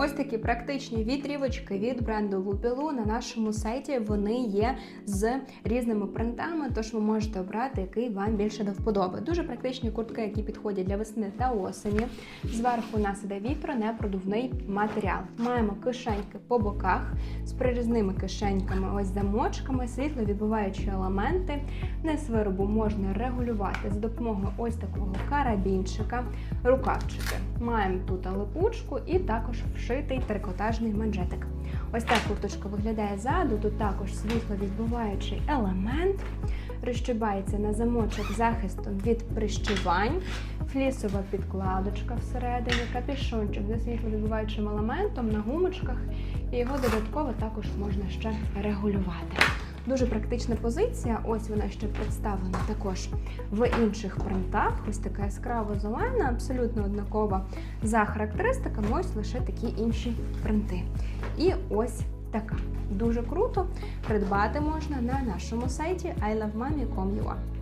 Ось такі практичні вітрівочки від бренду Lupilou на нашому сайті. Вони є з різними принтами, тож ви можете обрати, який вам більше до вподоби. Дуже практичні куртки, які підходять для весни та осені. Зверху у нас іде вітро-непродувний матеріал. Маємо кишеньки по боках з прирізними кишеньками, ось замочками, світловідбиваючі елементи. Низ виробу можна регулювати за допомогою ось такого карабінчика, рукавчики. Маємо тут липучку і також вшитий трикотажний манжетик. Ось так курточка виглядає ззаду. Тут також світловідбиваючий елемент. розчибається на замочок захистом від прищувань, флісова підкладочка всередині, капішончик зі світловідбуваючим елементом на гумочках, і його додатково також можна ще регулювати. Дуже практична позиція. Ось вона ще представлена також в інших принтах. Ось така яскраво зелена, абсолютно однакова за характеристиками. Ось лише такі інші принти. І ось така. Дуже круто. Придбати можна на нашому сайті ilovemami.com.ua.